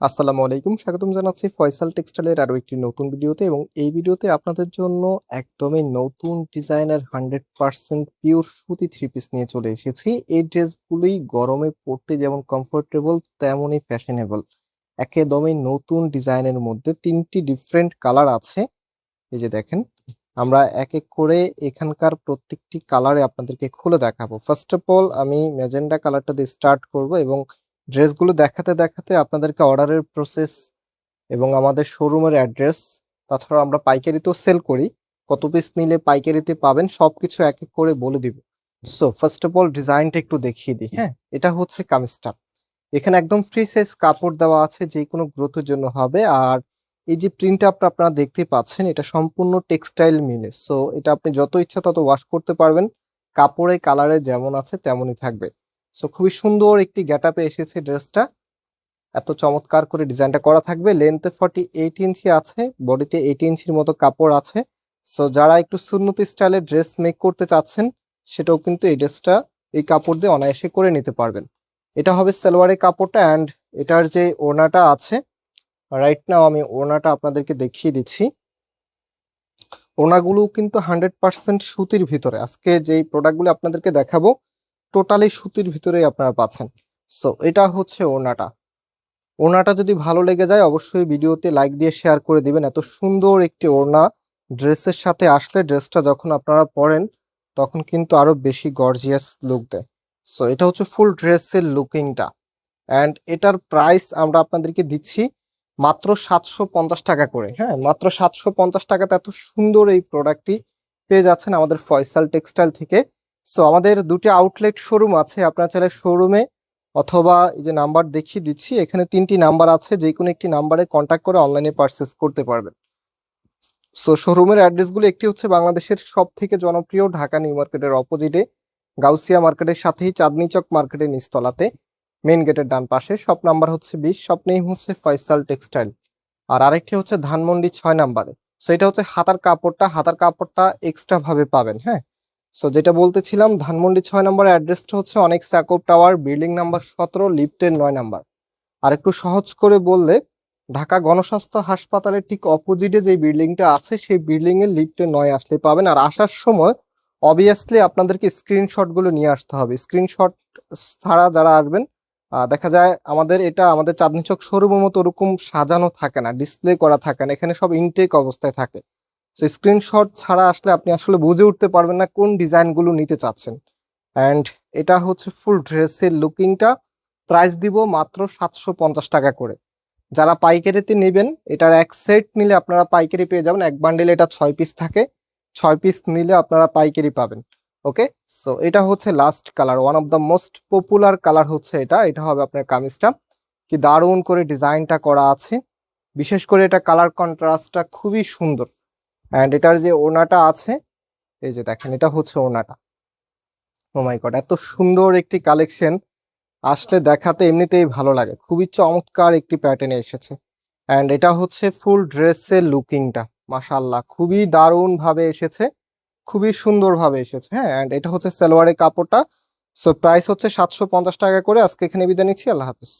আসসালামু আলাইকুম, স্বাগতম জানাচ্ছি ফয়সাল টেক্সটাইলের আরও একটি নতুন ভিডিওতে এবং এই ভিডিওতে আপনাদের জন্য একদমই নতুন ডিজাইনের হান্ড্রেড পার্সেন্ট পিওর সুতি থ্রি পিস নিয়ে চলে এসেছি। এই ড্রেসগুলোই গরমে পরতে যেমন কমফোর্টেবল তেমনই ফ্যাশনেবল একদমই নতুন ডিজাইনের মধ্যে তিনটি ডিফারেন্ট কালার আছে। এই যে দেখেন, আমরা এক এক করে এখানকার প্রত্যেকটি কালারে আপনাদেরকে খুলে দেখাবো। ফার্স্ট অফ অল আমি ম্যাজেন্ডা কালারটা দিয়ে স্টার্ট করব এবং ড্রেসগুলো দেখাতে দেখাতে আপনাদেরকে অর্ডারের প্রসেস এবং আমাদের শোরুমের অ্যাড্রেস তাছাড়া আমরা পাইকারিতেও সেল করি। কত পিস নিলে পাইকারিতে পাবেন সবকিছু এক এক করে বলে দিব। সো ফার্স্ট অফ অল ডিজাইনটা একটু দেখিয়ে দিই হ্যাঁ? এটা হচ্ছে কামিজটা। এখানে একদম ফ্রি সাইজ কাপড় দেওয়া আছে যে কোনো গ্রোথের জন্য হবে। আর এই যে প্রিন্ট আপটা আপনারা দেখতে পাচ্ছেন, এটা সম্পূর্ণ টেক্সটাইল মিলে। সো এটা আপনি যত ইচ্ছা তত ওয়াশ করতে পারবেন। কাপড়ে কালারে যেমন আছে, তেমনই থাকবে। সো খুবই সুন্দর একটি গ্যাটাপে এসেছে ড্রেসটা এত চমৎকার করে ডিজাইনটা করা থাকবে। লেন্থে ফর্টি এইট ইঞ্চি আছে বডিতে এইট ইঞ্চির মতো কাপড় আছে। সো যারা একটু সুন্নতি স্টাইলের ড্রেস মেক করতে চাচ্ছেন, সেটাও কিন্তু এই ড্রেসটা এই কাপড় দিয়ে অনায়াসে করে নিতে পারবেন। এটা হবে সালোয়ারের কাপড়টা অ্যান্ড এটার যে ওড়নাটা আছে রাইট নাও আমি ওড়নাটা আপনাদেরকে দেখিয়ে দিচ্ছি। ওড়নাগুলো কিন্তু হান্ড্রেড পার্সেন্ট সুতির ভিতরে। আজকে যেই প্রোডাক্টগুলো আপনাদেরকে দেখাবো টোটালি সুতির ভিতরেই আপনারা পাচ্ছেন। সো এটা হচ্ছে ওড়নাটা। ওড়নাটা যদি ভালো লেগে যায়, অবশ্যই ভিডিওতে লাইক দিয়ে শেয়ার করে দিবেন। এত সুন্দর একটি ওড়না ড্রেসের সাথে আসলে ড্রেসটা যখন আপনারা পরেন, তখন কিন্তু আরও বেশি গর্জিয়াস লুক দেয়। সো এটা হচ্ছে ফুল ড্রেসের লুকিংটা অ্যান্ড এটার প্রাইস আমরা আপনাদেরকে দিচ্ছি মাত্র সাতশো পঞ্চাশ টাকা করে। হ্যাঁ মাত্র সাতশো পঞ্চাশ টাকাতে এত সুন্দর এই প্রোডাক্টটি পেয়ে যাচ্ছেন আমাদের ফয়সাল টেক্সটাইল থেকে। সো আমাদের দুটি আউটলেট শোরুম আছে। আপনার চাইলে শোরুমে অথবা এই যে নাম্বার দেখিয়ে দিচ্ছি, এখানে তিনটি নাম্বার আছে। যে কোনো একটি নাম্বারে কন্ট্যাক্ট করে অনলাইনে পারচেস করতে পারবেন। সো শোরুমের অ্যাড্রেসগুলো একটি হচ্ছে বাংলাদেশের সব থেকে জনপ্রিয় ঢাকা নিউ মার্কেটের অপোজিটে গাউসিয়া মার্কেটের সাথেই চাঁদনি চক মার্কেটের নিচতলাতে মেন গেটের ডান পাশে। শপ নাম্বার হচ্ছে বিশ শপ নেই হচ্ছে ফয়সাল টেক্সটাইল আর আরেকটি হচ্ছে ধানমন্ডি ছয় নাম্বারে সো এটা হচ্ছে হাতার কাপড়টা। হাতার কাপড়টা এক্সট্রা ভাবে পাবেন হ্যাঁ? সো যেটা বলতেছিলাম, ধানমন্ডি ছয় নম্বরের অ্যাড্রেসটা হচ্ছে অনেক স্যাকোপ টাওয়ার, বিল্ডিং নাম্বার সতেরো, লিফটের নয় নাম্বার। আর একটু সহজ করে বললে, ঢাকা গণস্বাস্থ্য হাসপাতালের ঠিক অপোজিটে যে বিল্ডিংটা আছে, সেই বিল্ডিং এর লিফটে নয় আসলে পাবেন। আর আসার সময় অবভিয়াসলি আপনাদেরকে স্ক্রিনশটগুলো নিয়ে আসতে হবে। স্ক্রিনশট ছাড়া যারা আসবেন দেখা যায় আমাদের এটা আমাদের চাঁদনি চক শোরুমের মতো ওরকম সাজানো থাকে না ডিসপ্লে করা থাকে না। এখানে সব ইনটেক অবস্থায় থাকে। সো স্ক্রিনশট ছাড়া আসলে আপনি আসলে বুঝে উঠতে পারবেন না কোন ডিজাইনগুলো নিতে চাচ্ছেন। অ্যান্ড এটা হচ্ছে ফুল ড্রেসের লুকিংটা প্রাইস দিব মাত্র সাতশো পঞ্চাশ টাকা করে। যারা পাইকারিতে নেবেন, এটার এক সেট নিলে আপনারা পাইকারি পেয়ে যাবেন। এক বান্ডেলে এটা ছয় পিস থাকে। ছয় পিস নিলে আপনারা পাইকারি পাবেন। ওকে সো এটা হচ্ছে last colour one of the most popular colour হচ্ছে এটা। এটা হবে আপনার কামিজটা। কি দারুণ করে ডিজাইনটা করা আছে। বিশেষ করে এটা কালার কন্ট্রাস্টটা খুবই সুন্দর। অ্যান্ড এটার যে ওনাটা আছে, এই যে দেখেন, এটা হচ্ছে ওনাটা ও মাই গড এত সুন্দর একটি কালেকশন আসলে দেখাতে এমনিতেই ভালো লাগে। খুবই চমৎকার একটি প্যাটার্নে এসেছে। অ্যান্ড এটা হচ্ছে ফুল ড্রেসের লুকিংটা। মাশাল্লাহ খুবই দারুণভাবে এসেছে। খুবই সুন্দরভাবে এসেছে হ্যাঁ। অ্যান্ড এটা হচ্ছে সালোয়ারের কাপড়টা। সো প্রাইস হচ্ছে সাতশো পঞ্চাশ টাকা করে। আজকে এখানে বিদায় নিচ্ছি। আল্লাহ হাফিজ।